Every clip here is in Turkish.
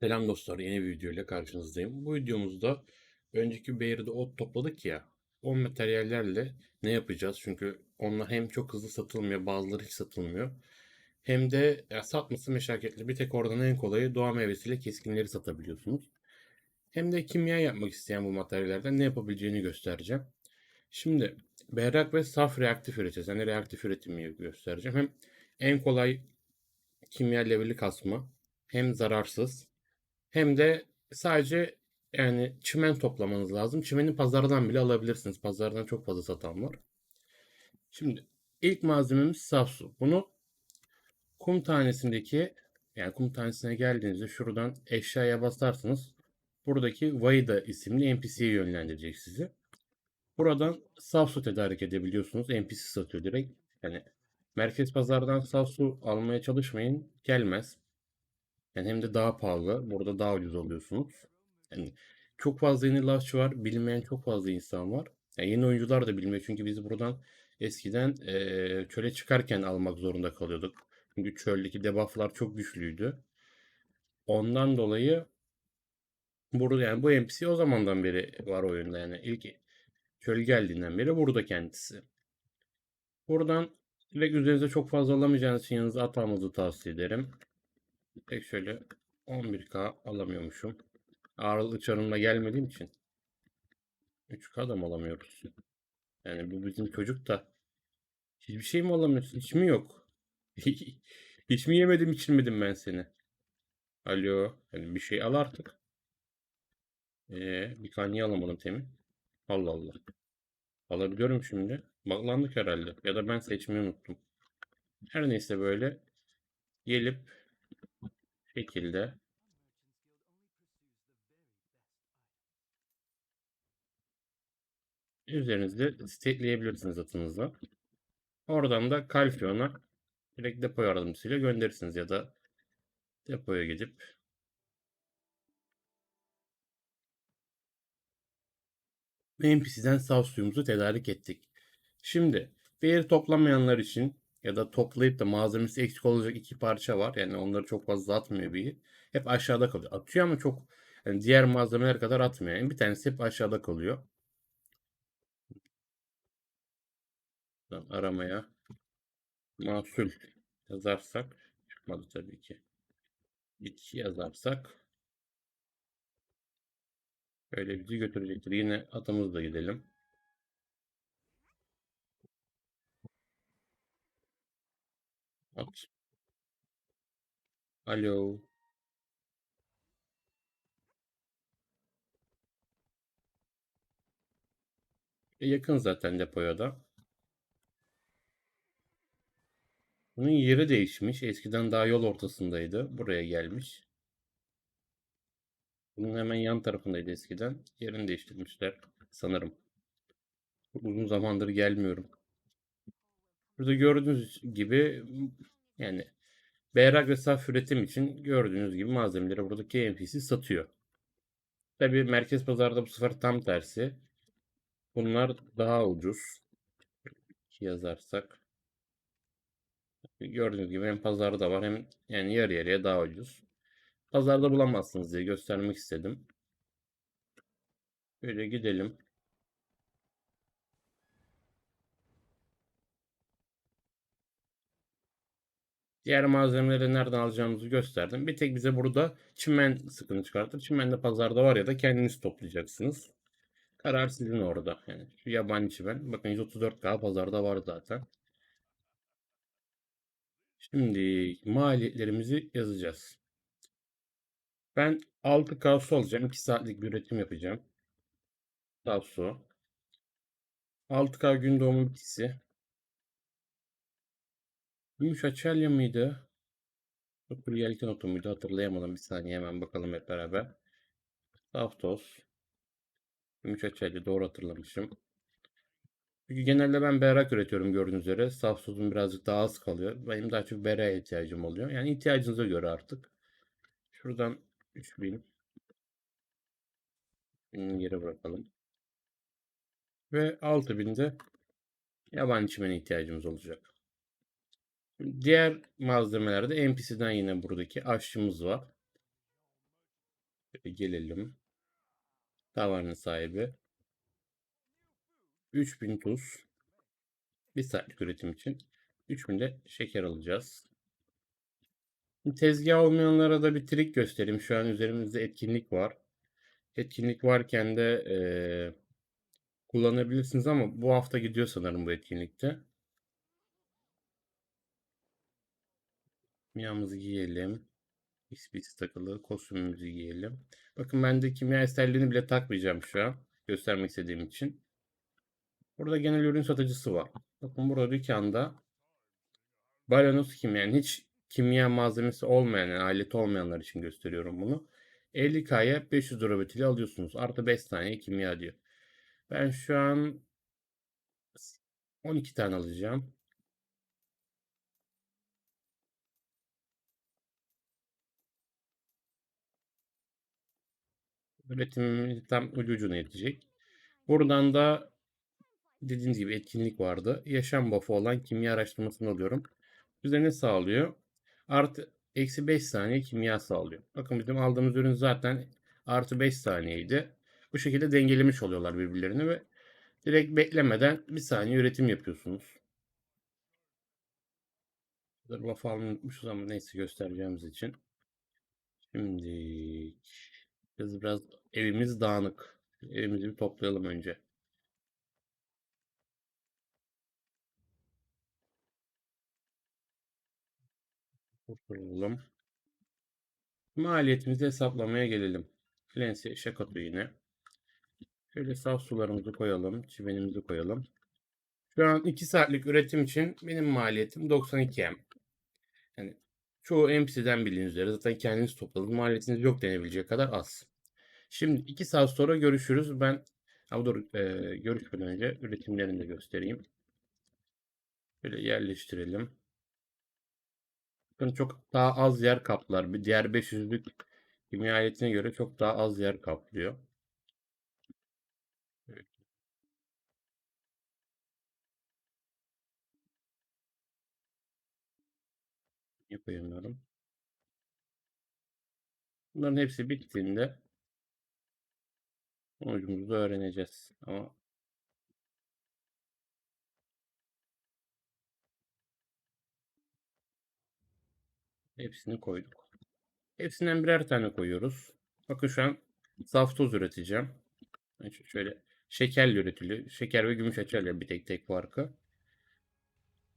Selam dostlar, yeni bir video ile karşınızdayım. Bu videomuzda önceki Bear'de ot topladık ya, o materyallerle ne yapacağız? Çünkü onlar hem çok hızlı satılmıyor, bazıları hiç satılmıyor. Hem de ya, satması meşakkatli. Bir tek oradan en kolayı doğa meyvesiyle keskinleri satabiliyorsunuz. Hem de kimya yapmak isteyen bu materyallerden ne yapabileceğini göstereceğim. Şimdi berrak ve saf reaktif üreteceğiz. Yani reaktif üretimi göstereceğim. Hem en kolay kimya leveli kasma, hem zararsız, hem de sadece yani çimen toplamanız lazım. Çimeni pazardan bile alabilirsiniz. Pazardan çok fazla satan var. Şimdi ilk malzememiz saf su. Bunu kum tanesindeki yani kum tanesine geldiğinizde şuradan eşyaya basarsınız. Buradaki Vaida isimli NPC'ye yönlendirecek sizi. Buradan saf su tedarik edebiliyorsunuz. NPC satıyor direkt. Yani merkez pazardan saf su almaya çalışmayın. Gelmez. Yani hem de daha pahalı. Burada daha ucuz alıyorsunuz. Yani çok fazla yeni lafçı var. Bilmeyen çok fazla insan var. Yani yeni oyuncular da bilmiyor. Çünkü biz buradan eskiden eee, çöle çıkarken almak zorunda kalıyorduk. Çünkü çöldeki debufflar çok güçlüydü. Ondan dolayı burada yani bu NPC o zamandan beri var oyunda. Yani ilk çöl geldiğinden beri burada kendisi. Buradan direkt üzerinize çok fazla alamayacağınız için yanınıza atmanızı tavsiye ederim. Tek şöyle 11k alamıyormuşum. Ağırlık çarımla gelmediğim için 3k da mı alamıyoruz? Yani bu bizim çocuk da hiçbir şey mi alamıyorsun? Hiç mi yok? Hiç mi yemedim içilmedim ben seni? Alo. Yani bir şey al artık. Ee, bir k niye alamadım Temin? Allah Allah. Alabiliyorum şimdi. Baklandık herhalde. Ya da ben seçmeyi unuttum. Her neyse böyle gelip şekilde üzerinizde stakeleyebilirsiniz atınızla. Oradan da Kalfion'a direkt depo yardımcısıyla gönderirsiniz ya da depoya gidip NPC'den saf suyumuzu tedarik ettik. Şimdi değeri toplamayanlar için ya da toplayıp da malzemesi eksik olacak iki parça var. Yani onları çok fazla atmıyor bir. Hep aşağıda kalıyor. Atıyor ama çok yani diğer malzemeler kadar atmıyor. Yani bir tanesi hep aşağıda kalıyor. Aramaya mahsul yazarsak çıkmadı tabii ki. Bitki yazarsak öyle bizi götürecektir. Yine atımızla gidelim. At. Alo. Yakın zaten depoya da. Bunun yeri değişmiş. Eskiden daha yol ortasındaydı. Buraya gelmiş. Bunun hemen yan tarafındaydı eskiden. Yerini değiştirmişler sanırım. Uzun zamandır gelmiyorum. Burada gördüğünüz gibi yani berrak ve saf üretim için gördüğünüz gibi malzemeleri buradaki NPC satıyor. Tabii merkez pazarda bu sefer tam tersi. Bunlar daha ucuz. Yazarsak. Gördüğünüz gibi hem pazarda var hem yani yarı yarıya daha ucuz. Pazarda bulamazsınız diye göstermek istedim. Böyle gidelim. Diğer malzemeleri nereden alacağımızı gösterdim. Bir tek bize burada çimen sıkıntı çıkartır. Çimen de pazarda var ya da kendiniz toplayacaksınız. Karar sizin orada. Yani şu yabani çimen. Bakın 134K pazarda var zaten. Şimdi maliyetlerimizi yazacağız. Ben 6K su alacağım. 2 saatlik bir üretim yapacağım. Daha su. 6K gün doğumu bitkisi. Gümüş açelya mıydı? Doktor yelken otu muydu? Hatırlayamadım. Bir saniye hemen bakalım hep beraber. Saf toz. Gümüş açelya doğru hatırlamışım. Çünkü genelde ben berrak üretiyorum gördüğünüz üzere. Saf birazcık daha az kalıyor. Benim daha çok beraya ihtiyacım oluyor. Yani ihtiyacınıza göre artık. Şuradan 3000 Bunu geri bırakalım. Ve 6000'de yaban çimene ihtiyacımız olacak. Diğer malzemelerde NPC'den yine buradaki aşçımız var. Şöyle gelelim. Tavanın sahibi. 3000 tuz. Bir saatlik üretim için. 3000 de şeker alacağız. Tezgah olmayanlara da bir trik göstereyim. Şu an üzerimizde etkinlik var. Etkinlik varken de eee, kullanabilirsiniz ama bu hafta gidiyor sanırım bu etkinlikte. Kimyamızı giyelim. XP'si takılı. Kostümümüzü giyelim. Bakın ben de kimya eserlerini bile takmayacağım şu an. Göstermek istediğim için. Burada genel ürün satıcısı var. Bakın burada dükkanda Balanos kimya yani hiç kimya malzemesi olmayan yani aleti olmayanlar için gösteriyorum bunu. 50K'ya 500 Robot ile alıyorsunuz. Artı 5 tane kimya diyor. Ben şu an 12 tane alacağım. Üretimimiz tam ucu ucuna yetecek. Buradan da dediğiniz gibi etkinlik vardı. Yaşam buff'ı olan kimya araştırmasını alıyorum. Bize ne sağlıyor? Artı eksi 5 saniye kimya sağlıyor. Bakın bizim aldığımız ürün zaten artı 5 saniyeydi. Bu şekilde dengelemiş oluyorlar birbirlerini ve direkt beklemeden bir saniye üretim yapıyorsunuz. Buff almayı unutmuşuz ama neyse göstereceğimiz için. Şimdi biz biraz evimiz dağınık. Evimizi bir toplayalım önce. Kurtulalım. Maliyetimizi hesaplamaya gelelim. Flensi şakatı yine. Şöyle saf sularımızı koyalım. Çimenimizi koyalım. Şu an 2 saatlik üretim için benim maliyetim 92 M. Yani çoğu MPC'den bildiğiniz üzere zaten kendiniz topladınız. Maliyetiniz yok denebilecek kadar az. Şimdi 2 saat sonra görüşürüz. Ben ha, dur, e, görüşmeden önce üretimlerini de göstereyim. Böyle yerleştirelim. Bakın çok daha az yer kaplar. Bir diğer 500'lük kimya aletine göre çok daha az yer kaplıyor. Yapamıyorum. Bunların hepsi bittiğinde sonucumuzu öğreneceğiz. Ama hepsini koyduk. Hepsinden birer tane koyuyoruz. Bakın şu an saf toz üreteceğim. Şöyle şekerle üretiliyor. Şeker ve gümüş açarlar bir tek tek farkı.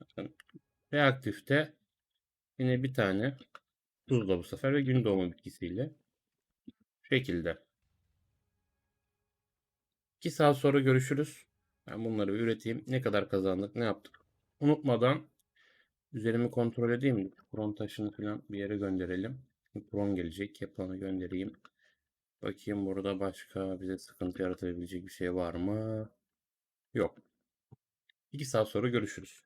Bakın reaktifte yine bir tane tuzla bu sefer ve gün doğumu bitkisiyle. Şu şekilde. 2 saat sonra görüşürüz. Ben bunları bir üreteyim. Ne kadar kazandık, ne yaptık. Unutmadan üzerimi kontrol edeyim. Kron taşını falan bir yere gönderelim. Kron gelecek. Yapanı göndereyim. Bakayım burada başka bize sıkıntı yaratabilecek bir şey var mı? Yok. 2 saat sonra görüşürüz.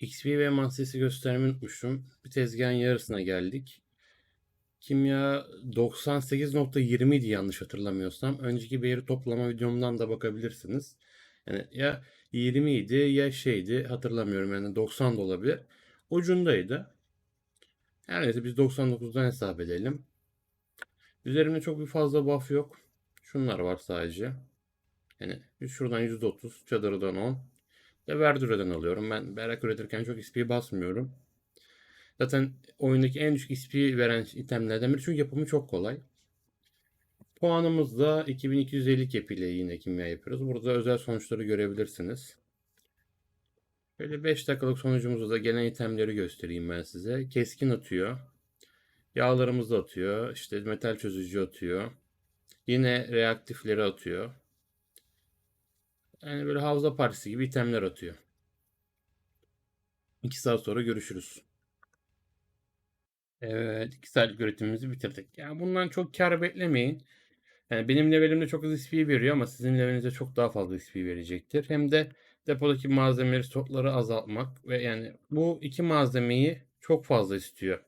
XP ve mansesi göstermeyi unutmuşum. Bir tezgahın yarısına geldik. Kimya 98.20 idi yanlış hatırlamıyorsam. Önceki değeri toplama videomdan da bakabilirsiniz. Yani ya 20 idi ya şeydi hatırlamıyorum yani 90 da olabilir. Ucundaydı. Her neyse biz 99'dan hesap edelim. Üzerimde çok bir fazla buff yok. Şunlar var sadece. Yani şuradan %30, çadırdan 10. Ve Verdura'dan alıyorum. Ben berak üretirken çok XP basmıyorum. Zaten oyundaki en düşük XP veren itemlerden biri çünkü yapımı çok kolay. Puanımız da 2250 cap ile yine kimya yapıyoruz. Burada özel sonuçları görebilirsiniz. Böyle 5 dakikalık sonucumuzda da gelen itemleri göstereyim ben size. Keskin atıyor. Yağlarımızı atıyor. İşte metal çözücü atıyor. Yine reaktifleri atıyor. Yani böyle havza partisi gibi itemler atıyor. 2 saat sonra görüşürüz. Evet, 2 saatlik üretimimizi bitirdik. Yani bundan çok kar beklemeyin. Yani benim levelimde çok az XP veriyor ama sizin levelinize çok daha fazla XP verecektir. Hem de depodaki malzemeleri, stokları azaltmak ve yani bu iki malzemeyi çok fazla istiyor.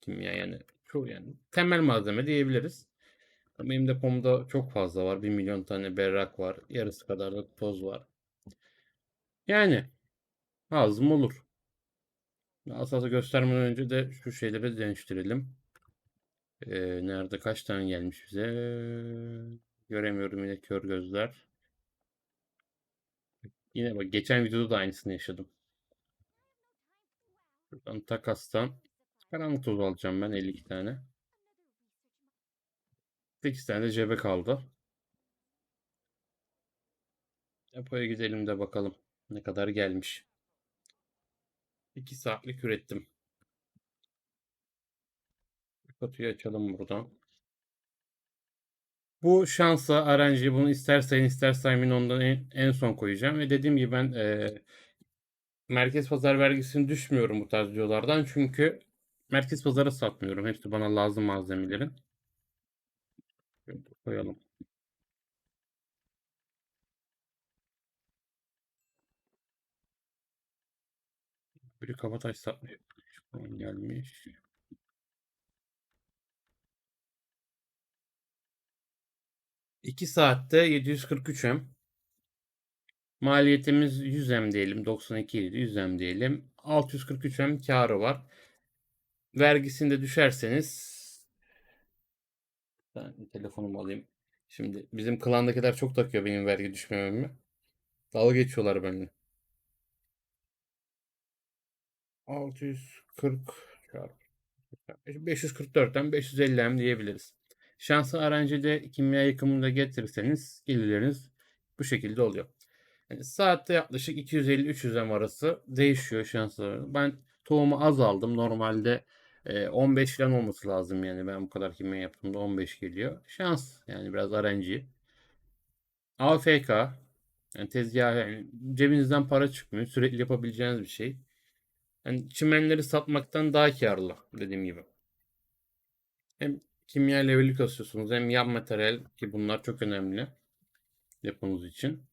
Kimya yani çok yani temel malzeme diyebiliriz. Benim depomda çok fazla var. 1 milyon tane berrak var. Yarısı kadar da toz var. Yani lazım olur. Asası göstermeden önce de şu şeyleri değiştirelim. Ee, nerede kaç tane gelmiş bize? Göremiyorum yine kör gözler. Yine bak geçen videoda da aynısını yaşadım. Buradan takastan karanlık toz alacağım ben 52 tane. 8 tane de cebe kaldı. Depoya gidelim de bakalım ne kadar gelmiş. 2 saatlik ürettim. Kutuyu açalım buradan. Bu şansa RNG bunu istersen istersen ondan en, en son koyacağım. Ve dediğim gibi ben e, merkez pazar vergisini düşmüyorum bu tarz videolardan. Çünkü merkez pazara satmıyorum. Hepsi bana lazım malzemelerin. Şöyle koyalım. Biri kabataş satmış. Şu gelmiş. İki saatte 743 M. Maliyetimiz 100 M diyelim. 92 idi. 100 M diyelim. 643 M karı var. Vergisini de düşerseniz ben telefonumu alayım. Şimdi bizim klandakiler çok takıyor benim vergi düşmememi. Dalga geçiyorlar benimle. 640 çarpı 544'ten 550 M diyebiliriz. Şanslı öğrencide kimya yıkımını da getirirseniz gelirleriniz bu şekilde oluyor. Yani saatte yaklaşık 250-300 M arası değişiyor şansları. Ben tohumu az aldım. Normalde e, 15 falan olması lazım yani ben bu kadar kimya yaptığımda 15 geliyor. Şans yani biraz RNG. AFK yani tezgah yani cebinizden para çıkmıyor. Sürekli yapabileceğiniz bir şey. Yani çimenleri satmaktan daha karlı dediğim gibi. Hem kimya leveli kasıyorsunuz hem yan materyal ki bunlar çok önemli deponuz için.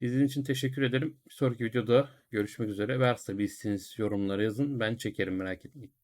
İzlediğiniz için teşekkür ederim. Bir sonraki videoda görüşmek üzere. Varsa bir isteğiniz yorumlara yazın. Ben çekerim merak etmeyin.